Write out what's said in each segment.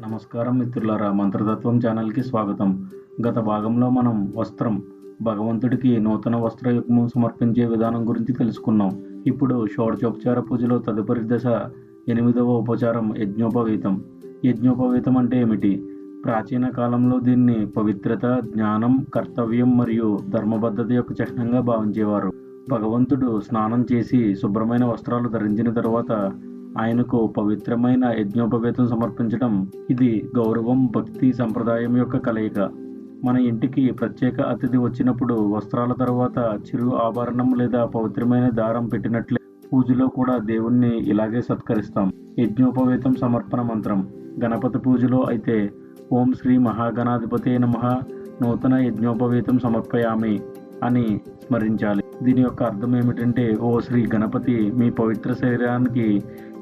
నమస్కారం మిత్రులారా మంత్రతత్వం ఛానల్కి స్వాగతం. గత భాగంలో మనం వస్త్రం భగవంతుడికి నూతన వస్త్రయుగ్మం సమర్పించే విధానం గురించి తెలుసుకున్నాం. ఇప్పుడు షోడచోపచార పూజలో తదుపరి దశ ఎనిమిదవ ఉపచారం యజ్ఞోపవీతం. యజ్ఞోపవీతం అంటే ఏమిటి? ప్రాచీన కాలంలో దీన్ని పవిత్రత జ్ఞానం కర్తవ్యం మరియు ధర్మబద్ధత యొక్క చిహ్నంగా భావించేవారు. భగవంతుడు స్నానం చేసి శుభ్రమైన వస్త్రాలు ధరించిన తర్వాత ఆయనకు పవిత్రమైన యజ్ఞోపవేతం సమర్పించడం ఇది గౌరవం భక్తి సంప్రదాయం యొక్క కలయిక. మన ఇంటికి ప్రత్యేక అతిథి వచ్చినప్పుడు వస్త్రాల తర్వాత చిరు ఆభరణం లేదా పవిత్రమైన దారం పెట్టినట్లే పూజలో కూడా దేవుణ్ణి ఇలాగే సత్కరిస్తాం. యజ్ఞోపవేతం సమర్పణ మంత్రం. గణపతి పూజలో అయితే ఓం శ్రీ మహాగణాధిపతే నమ నూతన యజ్ఞోపవేతం సమర్పయామి అని స్మరించాలి. దీని యొక్క అర్థం ఏమిటంటే ఓ శ్రీ గణపతి మీ పవిత్ర శరీరానికి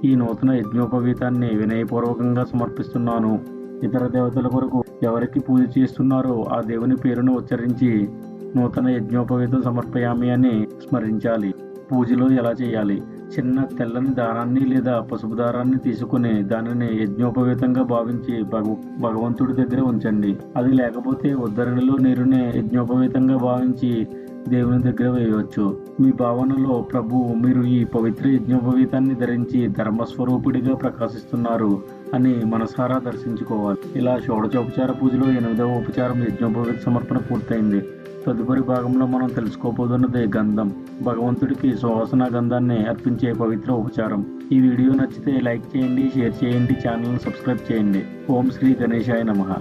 ఈ నూతన యజ్ఞోపవీతాన్ని వినయపూర్వకంగా సమర్పిస్తున్నాను. ఇతర దేవతల కొరకు ఎవరికి పూజ చేస్తున్నారో ఆ దేవుని పేరును ఉచ్చరించి నూతన యజ్ఞోపవీతం సమర్పయామి అని స్మరించాలి. పూజలో ఎలా చేయాలి? చిన్న తెల్లని దారాన్ని లేదా పసుపు దారాన్ని తీసుకుని దానిని యజ్ఞోపవీతంగా భావించి భగ భగవంతుడి దగ్గర ఉంచండి. అది లేకపోతే ఉద్ధరణలో నీరుని యజ్ఞోపవీతంగా భావించి దేవుని దగ్గర వేయవచ్చు. మీ భావనలో ప్రభు మీరు ఈ పవిత్ర యజ్ఞోపవీతాన్ని ధరించి ధర్మస్వరూపుడిగా ప్రకాశిస్తున్నారు అని మనసారా దర్శించుకోవాలి. ఇలా షోడచోపచార పూజలో ఎనిమిదవ ఉపచారం యజ్ఞోపవీత సమర్పణ పూర్తయింది. తదుపరి భాగంలో మనం తెలుసుకోబోతున్నది గంధం. భగవంతుడికి సువాసన గంధాన్ని అర్పించే పవిత్ర ఉపచారం. ఈ వీడియో నచ్చితే లైక్ చేయండి షేర్ చేయండి ఛానల్ని సబ్స్క్రైబ్ చేయండి. ఓం శ్రీ గణేశాయ నమః.